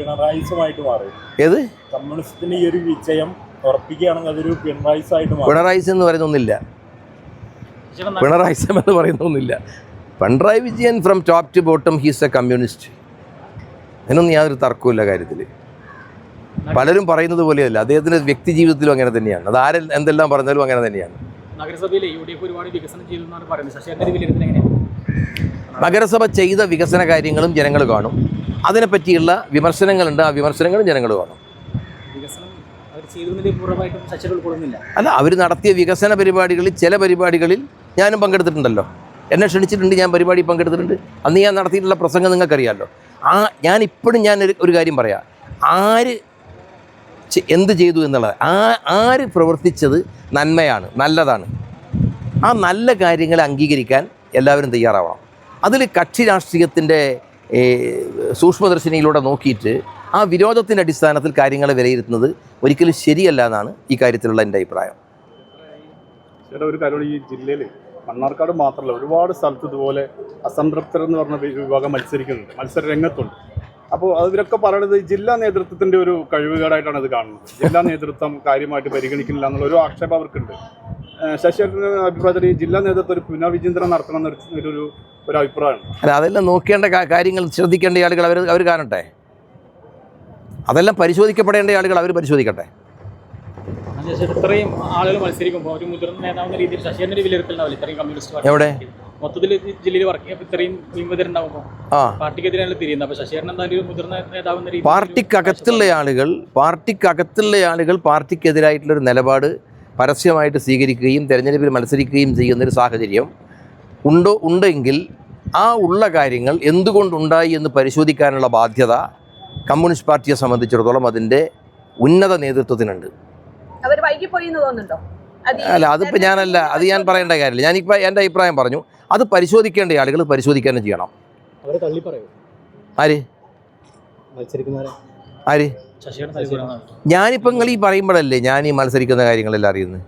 പിണറായിസുമായിട്ട് മാറും. ഏത്? കമ്മ്യൂണിസ്റ്റിന് ഈ ഒരു വിജയം ഉറപ്പിക്കുകയാണെങ്കിൽ അതൊരു പിണറായിസായിട്ട് മാറും. പിണറായിസം എന്ന് പറയുന്ന ഒന്നില്ല പിണറായിസം എന്ന് പറയുന്ന ഒന്നില്ല Pinarayi Vijayan from top to bottom he's a communist അതിനൊന്നും യാതൊരു തർക്കമില്ല കാര്യത്തിൽ പലരും പറയുന്നത് പോലെയല്ല. അദ്ദേഹത്തിന്റെ വ്യക്തി ജീവിതത്തിലും അങ്ങനെ തന്നെയാണ്. അത് ആരെ എന്തെല്ലാം പറഞ്ഞാലും അങ്ങനെ തന്നെയാണ്. നഗരസഭയിൽ യു ഡി എഫ് ഒരുപാട് വികസനം ചെയ്തു എന്നാണ് പറയുന്നത്. എങ്ങനെയാണ് നഗരസഭ ചെയ്ത വികസന കാര്യങ്ങളും ജനങ്ങൾ കാണും. അതിനെപ്പറ്റിയുള്ള വിമർശനങ്ങളുണ്ട്. ആ വിമർശനങ്ങളും ജനങ്ങൾ കാണും അല്ല അവർ നടത്തിയ വികസന പരിപാടികളിൽ ചില പരിപാടികളിൽ ഞാനും പങ്കെടുത്തിട്ടുണ്ടല്ലോ. എന്നെ ക്ഷണിച്ചിട്ടുണ്ട് ഞാൻ പരിപാടി പങ്കെടുത്തിട്ടുണ്ട്. അന്ന് ഞാൻ നടത്തിയിട്ടുള്ള പ്രസംഗം നിങ്ങൾക്കറിയാമല്ലോ ആ ഞാൻ ഇപ്പോഴും ഞാൻ ഒരു- ഒരു കാര്യം പറയാം. ആര് എന്ത് ചെയ്തു എന്നുള്ളത്. ആ ആര് പ്രവർത്തിച്ചത് നന്മയാണ് നല്ലതാണ്. ആ നല്ല കാര്യങ്ങളെ അംഗീകരിക്കാൻ എല്ലാവരും തയ്യാറാവണം. അതിൽ കക്ഷി രാഷ്ട്രീയത്തിന്റെ സൂക്ഷ്മദർശിനിയിലൂടെ നോക്കിയിട്ട് ആ വിരോധത്തിന്റെ അടിസ്ഥാനത്തിൽ കാര്യങ്ങൾ വിലയിരുത്തുന്നത് ഒരിക്കലും ശരിയല്ല എന്നാണ് ഈ കാര്യത്തിലുള്ള എന്റെ അഭിപ്രായം. ചേട്ടാ ഒരു കാര്യം ഈ ജില്ലയിൽ മണ്ണാർക്കാട് മാത്രമല്ല ഒരുപാട് സ്ഥലത്ത് ഇതുപോലെ അസംതൃപ്തർ എന്ന് പറഞ്ഞ വിഭാഗം മത്സരിക്കുന്നുണ്ട് മത്സര രംഗത്തുണ്ട്. അപ്പോൾ അതിലൊക്കെ പറയുന്നത് ജില്ലാ നേതൃത്വത്തിന്റെ ഒരു കഴിവുകേടായിട്ടാണ് ഇത് കാണുന്നത്. ജില്ലാ നേതൃത്വം കാര്യമായിട്ട് പരിഗണിക്കുന്നില്ല എന്നുള്ള ഒരു ആക്ഷേപം അവർക്കുണ്ട്. ശശിയുടെ അഭിപ്രായത്തിൽ ജില്ലാ നേതൃത്വം ഒരു പുനർവിചിന്തനം നടത്തണം എന്നൊരു ഒരു അഭിപ്രായമാണ് അല്ല അതെല്ലാം നോക്കേണ്ട കാര്യങ്ങൾ ശ്രദ്ധിക്കേണ്ട ആളുകൾ അവർ അവർ കാണട്ടെ. അതെല്ലാം പരിശോധിക്കപ്പെടേണ്ട ആളുകൾ അവർ പരിശോധിക്കട്ടെ. ഇത്രയും ആളുകൾ മത്സരിക്കുമ്പോൾ ഒരു മുതിർന്ന നേതാവെന്ന രീതിയിൽ ശശിയുടെ ഒരു വിലയിരുത്തൽ ഇത്രയും കമ്മ്യൂണിസ്റ്റ് പാർട്ടി എവിടെ? മൊത്തത്തിൽ ജില്ലയിൽ വർക്ക് ചെയ്യുമ്പോൾ ഇത്രയും വിമതരുണ്ടാവുമ്പോൾ പാർട്ടിക്കെതിരെയാണ് തിരിയുന്നത്? അപ്പോൾ ശശിയുടെ എന്തായാലും മുതിർന്ന നേതാവെന്ന രീതിയിൽ പാർട്ടിക്കകത്തുള്ള ആളുകൾ പാർട്ടിക്കകത്തുള്ള ആളുകൾ പാർട്ടിക്കെതിരായിട്ടുള്ളൊരു നിലപാട് പരസ്യമായിട്ട് സ്വീകരിക്കുകയും തിരഞ്ഞെടുപ്പിൽ മത്സരിക്കുകയും ചെയ്യുന്നൊരു സാഹചര്യം ഉണ്ടോ ഉണ്ടെങ്കിൽ ആ ഉള്ള കാര്യങ്ങൾ എന്തുകൊണ്ടുണ്ടായി എന്ന് പരിശോധിക്കാനുള്ള ബാധ്യത കമ്മ്യൂണിസ്റ്റ് പാർട്ടിയെ സംബന്ധിച്ചിടത്തോളം അതിന്റെ ഉന്നത നേതൃത്വത്തിനുണ്ട്. അല്ല അതിപ്പോൾ ഞാനല്ല അത് ഞാൻ പറയേണ്ട കാര്യമില്ല. ഞാനിപ്പോൾ എന്റെ അഭിപ്രായം പറഞ്ഞു അത് പരിശോധിക്കേണ്ട ആളുകൾ പരിശോധിക്കാനും ചെയ്യണം. അവരെ തള്ളി പറയൂ ആര് ആര്? ഞാനിപ്പോൾ നിങ്ങൾ ഈ പറയുമ്പോഴല്ലേ ഞാൻ ഈ മത്സരിക്കുന്ന കാര്യങ്ങളെല്ലാം അറിയുന്നത്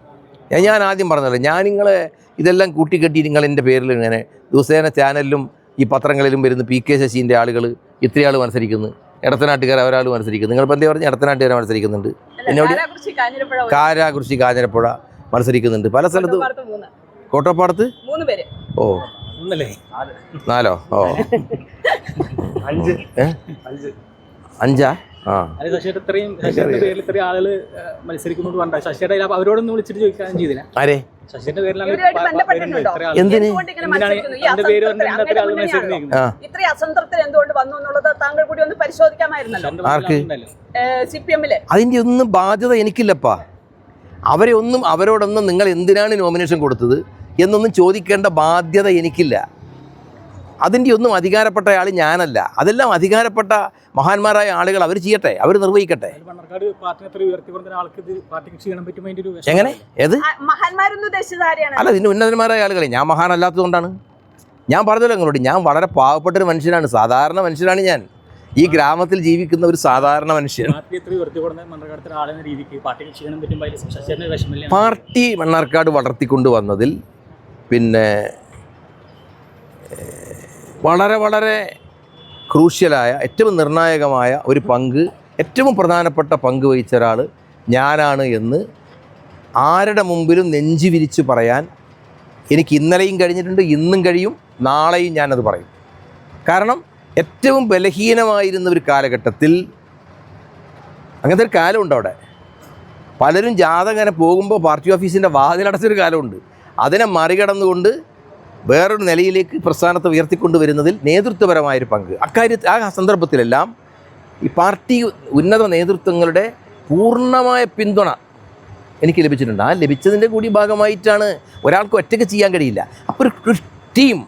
ഞാൻ- ഞാൻ ആദ്യം പറഞ്ഞല്ലോ ഞാൻ നിങ്ങളെ ഇതെല്ലാം കൂട്ടിക്കെട്ടി നിങ്ങൾ എന്റെ പേരിൽ ഇങ്ങനെ ദിവസേന ചാനലിലും ഈ പത്രങ്ങളിലും വരുന്ന പി കെ ശശീന്റെ ആളുകൾ ഇത്രയാൾ മത്സരിക്കുന്നു. ഇടത്തനാട്ടുകാർ ഒരാൾ മത്സരിക്കുന്നു. നിങ്ങളിപ്പോൾ എന്തേ പറഞ്ഞ്? ഇടത്തനാട്ടുകാരെ മത്സരിക്കുന്നുണ്ട്. എന്നോട് കാരാകുറിശി, കാഞ്ഞിരപ്പുഴ ഒരു, കാരാകൃഷി കാഞ്ഞിരപ്പുഴ മത്സരിക്കുന്നുണ്ട്. പല സ്ഥലത്തും കോട്ടപ്പാടത്ത് ഓ. നാലോ? ഓ. അഞ്ച്? ഏ അഞ്ച് അഞ്ചാ ആ. അത് ശശിയുടെ ഇത്രയും ശശിയുടെ പേരിൽ ഇത്രയും ആളുകൾ മത്സരിക്കുന്നത് കണ്ട ശശിയുടെ അവരോടൊന്നും വിളിച്ചിട്ട് ചോദിക്കാൻ ചെയ്തില്ല. ആരെ? പേരിലാണ്? എന്തുകൊണ്ട്. ഇത്രയും വന്നു എന്നുള്ളത് താങ്കൾ കൂടി ഒന്ന് പരിശോധിക്കാമായിരുന്നല്ലോ. തന്റെ പേരിലാണ് ആർക്ക്? സി പി എമ്മിൽ. അതിന്റെ ഒന്നും ബാധ്യത എനിക്കില്ലപ്പാ. അവരെ ഒന്നും അവരോടൊന്നും നിങ്ങൾ എന്തിനാണ് നോമിനേഷൻ കൊടുത്തത് എന്നൊന്നും ചോദിക്കേണ്ട ബാധ്യത എനിക്കില്ല. അതിന്റെ ഒന്നും അധികാരപ്പെട്ട ആൾ ഞാനല്ല. അതെല്ലാം അധികാരപ്പെട്ട മഹാന്മാരായ ആളുകൾ അവർ ചെയ്യട്ടെ അവർ നിർവഹിക്കട്ടെ. ഒരു എങ്ങനെ? ഏത്? അല്ല ഇതിന് ഉന്നതന്മാരായ ആളുകളെ. ഞാൻ മഹാനല്ലാത്തതുകൊണ്ടാണ്. ഞാൻ പറഞ്ഞല്ലോ നിങ്ങളോട് ഞാൻ വളരെ പാവപ്പെട്ടൊരു മനുഷ്യനാണ് സാധാരണ മനുഷ്യനാണ് ഞാൻ. ഈ ഗ്രാമത്തിൽ ജീവിക്കുന്ന ഒരു സാധാരണ മനുഷ്യൻ. പാർട്ടി മണ്ണാർക്കാട് വളർത്തിക്കൊണ്ട് വന്നതിൽ പിന്നെ വളരെ വളരെ ക്രൂഷ്യലായ ഏറ്റവും നിർണായകമായ ഒരു പങ്ക് ഏറ്റവും പ്രധാനപ്പെട്ട പങ്ക് വഹിച്ച ഒരാൾ ഞാനാണ് എന്ന് ആരുടെ മുമ്പിലും നെഞ്ചു വിരിച്ച് പറയാൻ എനിക്ക് ഇന്നലെയും കഴിഞ്ഞിട്ടുണ്ട് ഇന്നും കഴിയും നാളെയും ഞാനത് പറയും. കാരണം ഏറ്റവും ബലഹീനമായിരുന്ന ഒരു കാലഘട്ടത്തിൽ അങ്ങനത്തെ ഒരു കാലമുണ്ട് അവിടെ. പലരും ജാഥ അങ്ങനെ പോകുമ്പോൾ പാർട്ടി ഓഫീസിന്റെ വാതിലടച്ചൊരു കാലമുണ്ട്. അതിനെ മറികടന്നുകൊണ്ട് വേറൊരു നിലയിലേക്ക് പ്രസ്ഥാനത്തെ ഉയർത്തിക്കൊണ്ടുവരുന്നതിൽ നേതൃത്വപരമായൊരു പങ്ക്. അക്കാര്യത്തിൽ ആ സന്ദർഭത്തിലെല്ലാം ഈ പാർട്ടി ഉന്നത നേതൃത്വങ്ങളുടെ പൂർണമായ പിന്തുണ എനിക്ക് ലഭിച്ചിട്ടുണ്ട്. ആ ലഭിച്ചതിന്റെ കൂടി ഭാഗമായിട്ടാണ് ഒരാൾക്ക് ഒറ്റയ്ക്ക് ചെയ്യാൻ കഴിയില്ല. അപ്പോൾ ഒരു ടീം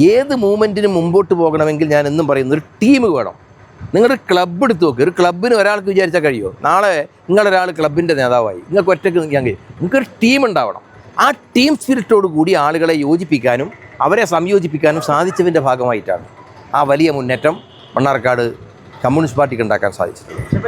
ഏത് മൂവ്മെന്റിനും മുമ്പോട്ട് പോകണമെങ്കിൽ ഞാൻ എന്നും പറയുന്നു ഒരു ടീം വേണം. നിങ്ങളുടെ ക്ലബ്ബ് എടുത്ത് നോക്കുക ഒരു ക്ലബ്ബിന് ഒരാൾക്ക് വിചാരിച്ചാൽ കഴിയുമോ? നാളെ നിങ്ങളൊരാൾ ക്ലബിന്റെ നേതാവായി. നിങ്ങൾക്ക് ഒറ്റയ്ക്ക് നിൽക്കാൻ കഴിയും. നിങ്ങൾക്കൊരു ടീം ഉണ്ടാവണം. ആ ടീം സ്പിരിറ്റോട് കൂടി ആളുകളെ യോജിപ്പിക്കാനും അവരെ സംയോജിപ്പിക്കാനും സാധിച്ചതിന്റെ ഭാഗമായിട്ടാണ് ആ വലിയ മുന്നേറ്റം മണ്ണാർക്കാട് കമ്മ്യൂണിസ്റ്റ് പാർട്ടിക്ക് ഉണ്ടാക്കാൻ സാധിച്ചത്.